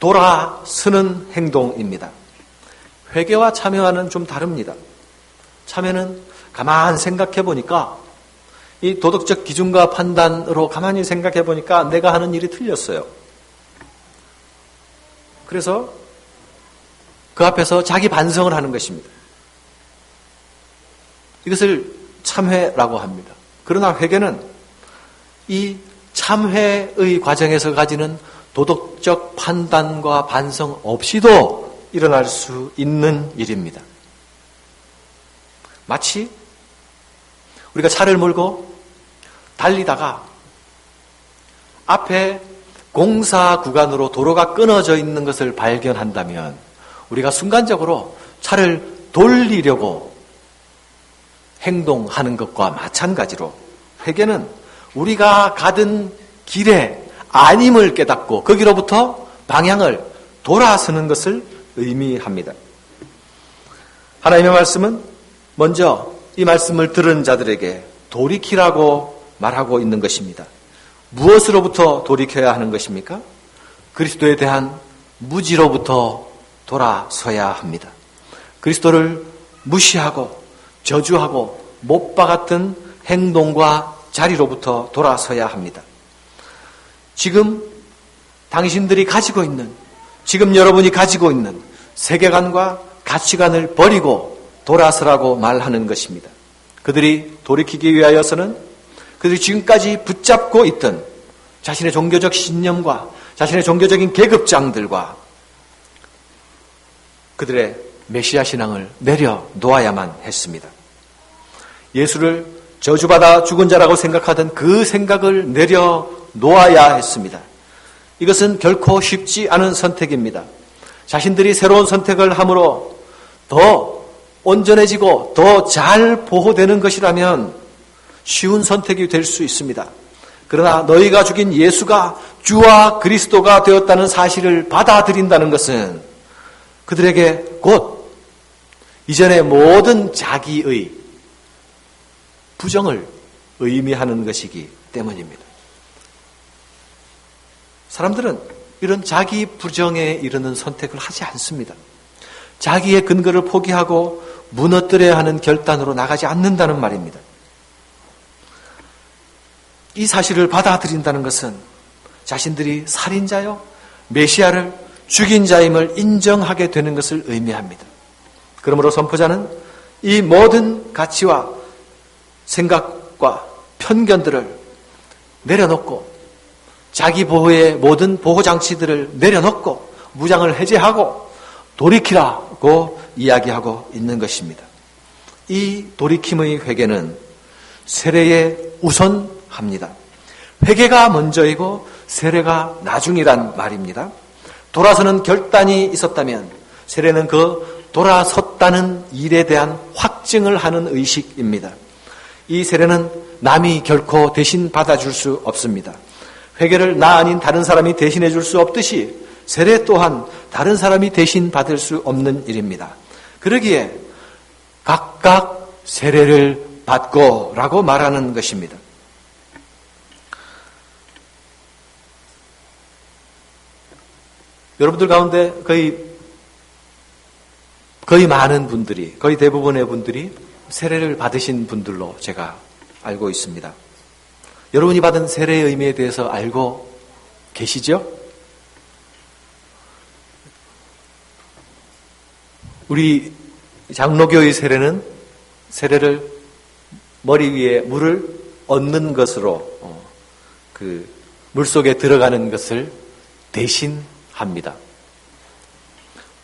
돌아서는 행동입니다. 회개와 참여와는 좀 다릅니다. 참여는 가만 생각해 보니까 이 도덕적 기준과 판단으로 가만히 생각해 보니까 내가 하는 일이 틀렸어요. 그래서 그 앞에서 자기 반성을 하는 것입니다. 이것을 참회라고 합니다. 그러나 회개는 이 참회의 과정에서 가지는 도덕적 판단과 반성 없이도 일어날 수 있는 일입니다. 마치 우리가 차를 몰고 달리다가 앞에 공사 구간으로 도로가 끊어져 있는 것을 발견한다면 우리가 순간적으로 차를 돌리려고 행동하는 것과 마찬가지로 회개는 우리가 가던 길에 아님을 깨닫고 거기로부터 방향을 돌아서는 것을 의미합니다. 하나님의 말씀은 먼저 이 말씀을 들은 자들에게 돌이키라고 말하고 있는 것입니다. 무엇으로부터 돌이켜야 하는 것입니까? 그리스도에 대한 무지로부터 돌아서야 합니다. 그리스도를 무시하고 저주하고 못 박았던 행동과 자리로부터 돌아서야 합니다. 지금 당신들이 가지고 있는, 지금 여러분이 가지고 있는 세계관과 가치관을 버리고 돌아서라고 말하는 것입니다. 그들이 돌이키기 위하여서는 그들이 지금까지 붙잡고 있던 자신의 종교적 신념과 자신의 종교적인 계급장들과 그들의 메시아 신앙을 내려놓아야만 했습니다. 예수를 저주받아 죽은 자라고 생각하던 그 생각을 내려 놓아야 했습니다. 이것은 결코 쉽지 않은 선택입니다. 자신들이 새로운 선택을 함으로 더 온전해지고 더 잘 보호되는 것이라면 쉬운 선택이 될 수 있습니다. 그러나 너희가 죽인 예수가 주와 그리스도가 되었다는 사실을 받아들인다는 것은 그들에게 곧 이전의 모든 자기의 부정을 의미하는 것이기 때문입니다. 사람들은 이런 자기 부정에 이르는 선택을 하지 않습니다. 자기의 근거를 포기하고 무너뜨려야 하는 결단으로 나가지 않는다는 말입니다. 이 사실을 받아들인다는 것은 자신들이 살인자요, 메시아를 죽인 자임을 인정하게 되는 것을 의미합니다. 그러므로 선포자는 이 모든 가치와 생각과 편견들을 내려놓고 자기 보호의 모든 보호 장치들을 내려놓고 무장을 해제하고 돌이키라고 이야기하고 있는 것입니다. 이 돌이킴의 회개는 세례에 우선합니다. 회개가 먼저이고 세례가 나중이란 말입니다. 돌아서는 결단이 있었다면 세례는 그 돌아섰다는 일에 대한 확증을 하는 의식입니다. 이 세례는 남이 결코 대신 받아줄 수 없습니다. 회개를 나 아닌 다른 사람이 대신해 줄 수 없듯이 세례 또한 다른 사람이 대신 받을 수 없는 일입니다. 그러기에 각각 세례를 받고 라고 말하는 것입니다. 여러분들 가운데 거의 거의 많은 분들이 거의 대부분의 분들이 세례를 받으신 분들로 제가 알고 있습니다. 여러분이 받은 세례의 의미에 대해서 알고 계시죠? 우리 장로교의 세례는 세례를 머리 위에 물을 얻는 것으로 어, 그 물속에 들어가는 것을 대신합니다.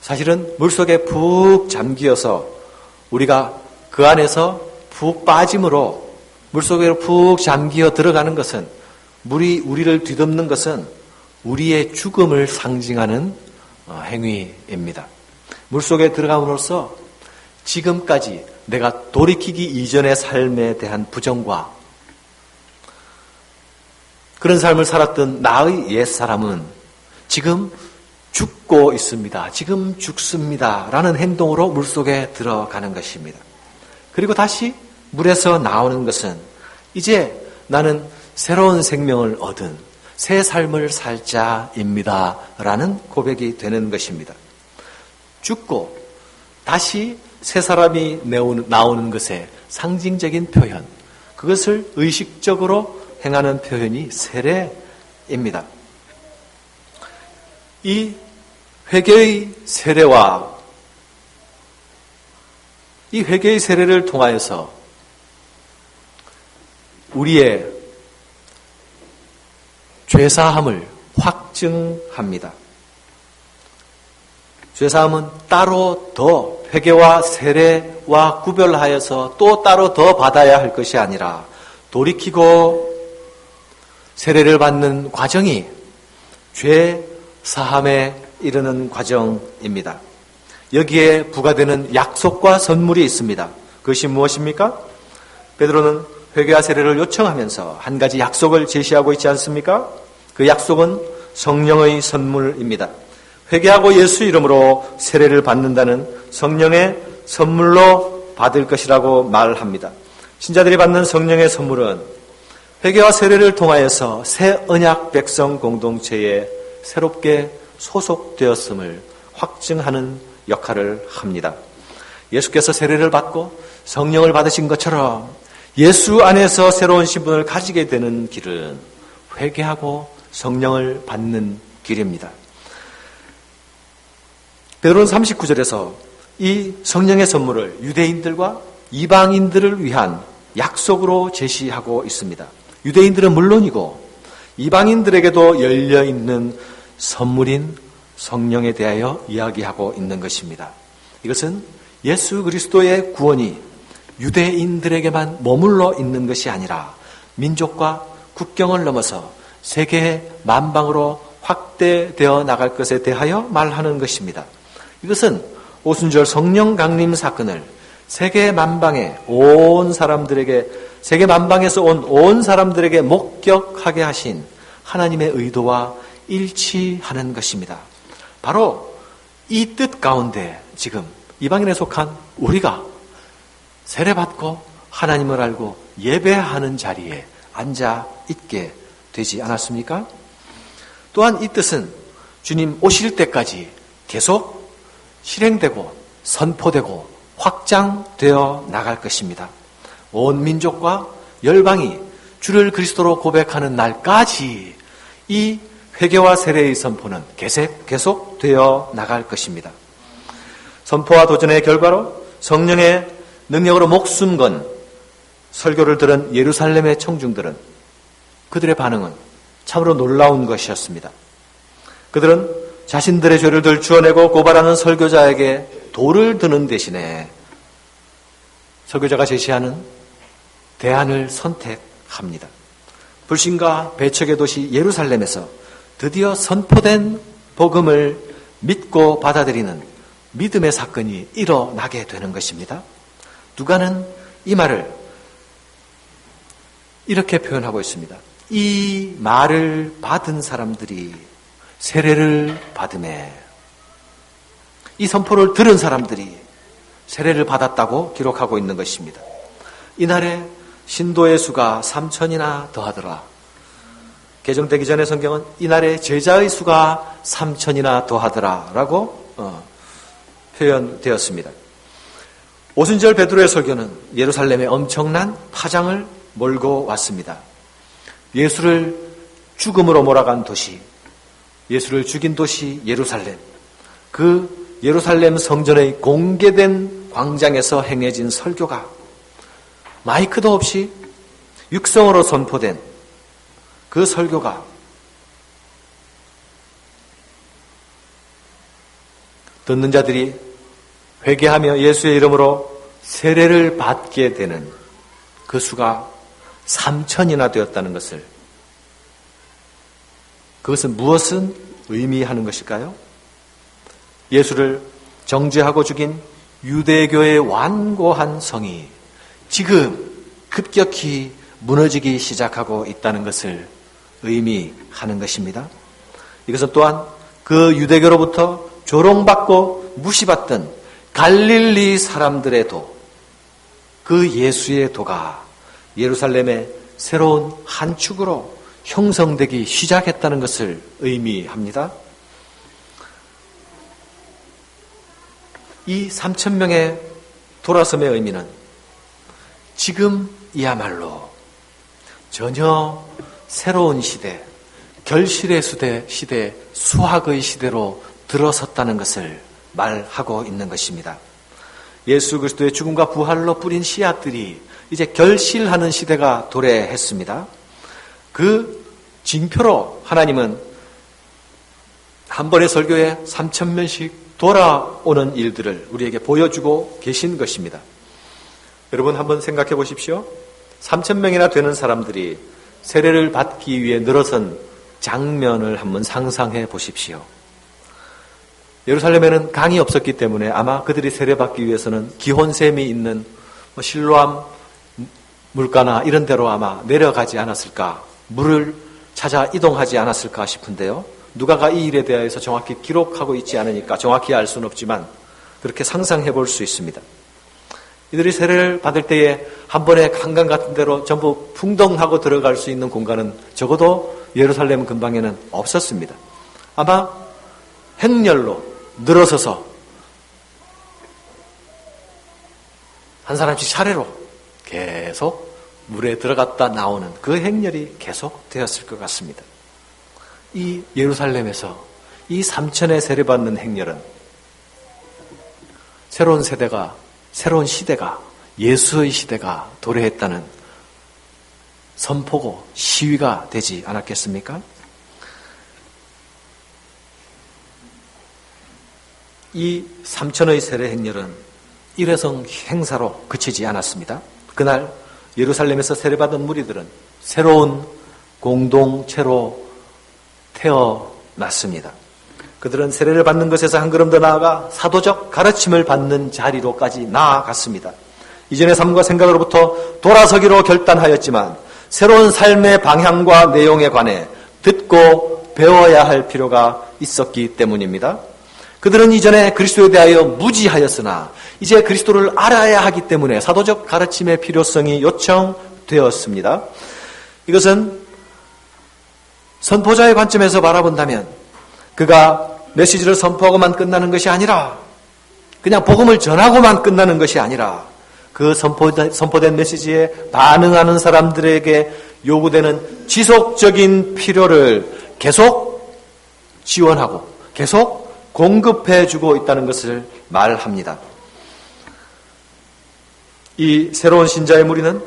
사실은 물속에 푹 잠기어서 우리가 그 안에서 푹 빠짐으로 물속에 푹 잠기어 들어가는 것은 물이 우리를 뒤덮는 것은 우리의 죽음을 상징하는 어, 행위입니다. 물속에 들어감으로써 지금까지 내가 돌이키기 이전의 삶에 대한 부정과 그런 삶을 살았던 나의 옛 사람은 지금 죽고 있습니다. 지금 죽습니다. 라는 행동으로 물속에 들어가는 것입니다. 그리고 다시 물에서 나오는 것은 이제 나는 새로운 생명을 얻은 새 삶을 살 자입니다. 라는 고백이 되는 것입니다. 죽고 다시 새 사람이 나오는 것의 상징적인 표현, 그것을 의식적으로 행하는 표현이 세례입니다. 이 회개의 세례와 이 회개의 세례를 통하여서 우리의 죄사함을 확증합니다. 죄사함은 따로 더 회개와 세례와 구별하여서 또 따로 더 받아야 할 것이 아니라 돌이키고 세례를 받는 과정이 죄 사함에 이르는 과정입니다. 여기에 부과되는 약속과 선물이 있습니다. 그것이 무엇입니까? 베드로는 회개와 세례를 요청하면서 한 가지 약속을 제시하고 있지 않습니까? 그 약속은 성령의 선물입니다. 회개하고 예수 이름으로 세례를 받는다는 성령의 선물로 받을 것이라고 말합니다. 신자들이 받는 성령의 선물은 회개와 세례를 통하여서 새 언약 백성 공동체에 새롭게 소속되었음을 확증하는 역할을 합니다. 예수께서 세례를 받고 성령을 받으신 것처럼 예수 안에서 새로운 신분을 가지게 되는 길은 회개하고 성령을 받는 길입니다. 베드로는 39절에서 이 성령의 선물을 유대인들과 이방인들을 위한 약속으로 제시하고 있습니다. 유대인들은 물론이고 이방인들에게도 열려 있는 선물인 성령에 대하여 이야기하고 있는 것입니다. 이것은 예수 그리스도의 구원이 유대인들에게만 머물러 있는 것이 아니라 민족과 국경을 넘어서 세계 만방으로 확대되어 나갈 것에 대하여 말하는 것입니다. 이것은 오순절 성령 강림 사건을 세계 만방에 온 사람들에게 세계 만방에서 온 온 사람들에게 목격하게 하신 하나님의 의도와 일치하는 것입니다. 바로 이 뜻 가운데 지금 이방인에 속한 우리가 세례받고 하나님을 알고 예배하는 자리에 앉아 있게 되지 않았습니까? 또한 이 뜻은 주님 오실 때까지 계속 실행되고 선포되고 확장되어 나갈 것입니다. 온 민족과 열방이 주를 그리스도로 고백하는 날까지 이 회개와 세례의 선포는 계속, 계속되어 나갈 것입니다. 선포와 도전의 결과로 성령의 능력으로 목숨 건 설교를 들은 예루살렘의 청중들은 그들의 반응은 참으로 놀라운 것이었습니다. 그들은 자신들의 죄를 들 주어내고 고발하는 설교자에게 돌을 드는 대신에 설교자가 제시하는 대안을 선택합니다. 불신과 배척의 도시 예루살렘에서 드디어 선포된 복음을 믿고 받아들이는 믿음의 사건이 일어나게 되는 것입니다. 누가는 이 말을 이렇게 표현하고 있습니다. 이 말을 받은 사람들이 세례를 받음에 이 선포를 들은 사람들이 세례를 받았다고 기록하고 있는 것입니다. 이날에 신도의 수가 3천이나 더하더라. 개정되기 전에 성경은 이날에 제자의 수가 3천이나 더하더라. 라고 어, 표현되었습니다. 오순절 베드로의 설교는 예루살렘에 엄청난 파장을 몰고 왔습니다. 예수를 죽음으로 몰아간 도시, 예수를 죽인 도시 예루살렘. 그 예루살렘 성전의 공개된 광장에서 행해진 설교가 마이크도 없이 육성으로 선포된 그 설교가 듣는 자들이 회개하며 예수의 이름으로 세례를 받게 되는 그 수가 3천이나 되었다는 것을 그것은 무엇은 의미하는 것일까요? 예수를 정죄하고 죽인 유대교의 완고한 성이 지금 급격히 무너지기 시작하고 있다는 것을 의미하는 것입니다. 이것은 또한 그 유대교로부터 조롱받고 무시받던 갈릴리 사람들의 도, 그 예수의 도가 예루살렘의 새로운 한 축으로 형성되기 시작했다는 것을 의미합니다. 이 3천 명의 돌아섬의 의미는 지금이야말로 전혀 새로운 시대, 결실의 시대, 수학의 시대로 들어섰다는 것을 말하고 있는 것입니다. 예수 그리스도의 죽음과 부활로 뿌린 씨앗들이 이제 결실하는 시대가 도래했습니다. 그 징표로 하나님은 한 번의 설교에 3천 명씩 돌아오는 일들을 우리에게 보여주고 계신 것입니다. 여러분 한번 생각해 보십시오. 3천 명이나 되는 사람들이 세례를 받기 위해 늘어선 장면을 한번 상상해 보십시오. 예루살렘에는 강이 없었기 때문에 아마 그들이 세례받기 위해서는 기혼샘이 있는 뭐 실로암 물가나 이런 데로 아마 내려가지 않았을까, 물을 찾아 이동하지 않았을까 싶은데요. 누가가 이 일에 대해서 정확히 기록하고 있지 않으니까 정확히 알 수는 없지만 그렇게 상상해 볼 수 있습니다. 이들이 세례를 받을 때에 한 번에 한강 같은 데로 전부 풍덩하고 들어갈 수 있는 공간은 적어도 예루살렘 근방에는 없었습니다. 아마 행렬로 늘어서서 한 사람씩 차례로 계속 물에 들어갔다 나오는 그 행렬이 계속 되었을 것 같습니다. 이 예루살렘에서 이 삼천에 세례받는 행렬은 새로운 세대가, 새로운 시대가, 예수의 시대가 도래했다는 선포고 시위가 되지 않았겠습니까? 이 삼천의 세례 행렬은 일회성 행사로 그치지 않았습니다. 그날 예루살렘에서 세례받은 무리들은 새로운 공동체로 태어났습니다. 그들은 세례를 받는 것에서 한 걸음 더 나아가 사도적 가르침을 받는 자리로까지 나아갔습니다. 이전의 삶과 생각으로부터 돌아서기로 결단하였지만 새로운 삶의 방향과 내용에 관해 듣고 배워야 할 필요가 있었기 때문입니다. 그들은 이전에 그리스도에 대하여 무지하였으나 이제 그리스도를 알아야 하기 때문에 사도적 가르침의 필요성이 요청되었습니다. 이것은 선포자의 관점에서 바라본다면 그가 메시지를 선포하고만 끝나는 것이 아니라 그냥 복음을 전하고만 끝나는 것이 아니라 그 선포된, 메시지에 반응하는 사람들에게 요구되는 지속적인 필요를 계속 지원하고 계속 공급해 주고 있다는 것을 말합니다. 이 새로운 신자의 무리는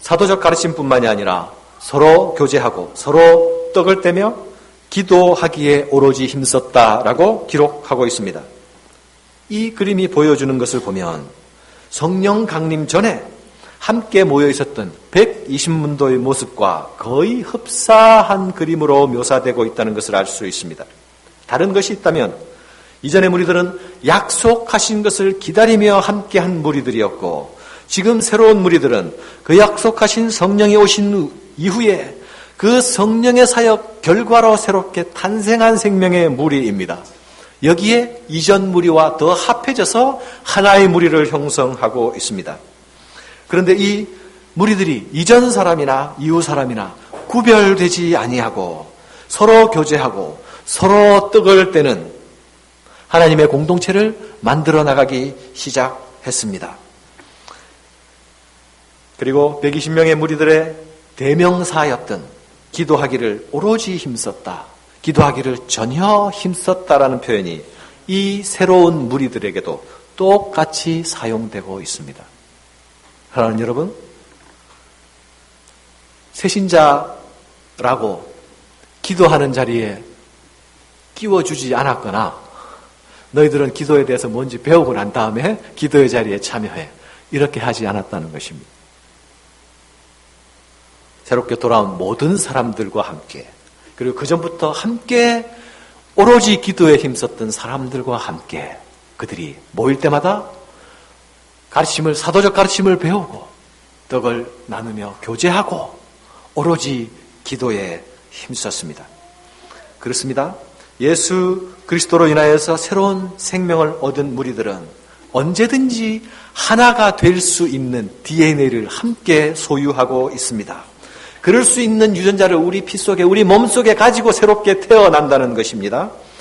사도적 가르침뿐만이 아니라 서로 교제하고 서로 떡을 떼며 기도하기에 오로지 힘썼다라고 기록하고 있습니다. 이 그림이 보여주는 것을 보면 성령 강림 전에 함께 모여 있었던 120문도의 모습과 거의 흡사한 그림으로 묘사되고 있다는 것을 알 수 있습니다. 다른 것이 있다면 이전의 무리들은 약속하신 것을 기다리며 함께한 무리들이었고 지금 새로운 무리들은 그 약속하신 성령이 오신 이후에 그 성령의 사역 결과로 새롭게 탄생한 생명의 무리입니다. 여기에 이전 무리와 더 합해져서 하나의 무리를 형성하고 있습니다. 그런데 이 무리들이 이전 사람이나 이후 사람이나 구별되지 아니하고 서로 교제하고 서로 떡을 떼는 하나님의 공동체를 만들어 나가기 시작했습니다. 그리고 120명의 무리들의 대명사였던 기도하기를 오로지 힘썼다. 기도하기를 전혀 힘썼다라는 표현이 이 새로운 무리들에게도 똑같이 사용되고 있습니다. 하나님 여러분, 새신자라고 기도하는 자리에 끼워주지 않았거나 너희들은 기도에 대해서 뭔지 배우고 난 다음에 기도의 자리에 참여해. 이렇게 하지 않았다는 것입니다. 새롭게 돌아온 모든 사람들과 함께 그리고 그 전부터 함께 오로지 기도에 힘썼던 사람들과 함께 그들이 모일 때마다 가르침을 사도적 가르침을 배우고 떡을 나누며 교제하고 오로지 기도에 힘썼습니다. 그렇습니다. 예수 그리스도로 인하여서 새로운 생명을 얻은 무리들은 언제든지 하나가 될 수 있는 DNA를 함께 소유하고 있습니다. 그럴 수 있는 유전자를 우리 피 속에, 우리 몸 속에 가지고 새롭게 태어난다는 것입니다.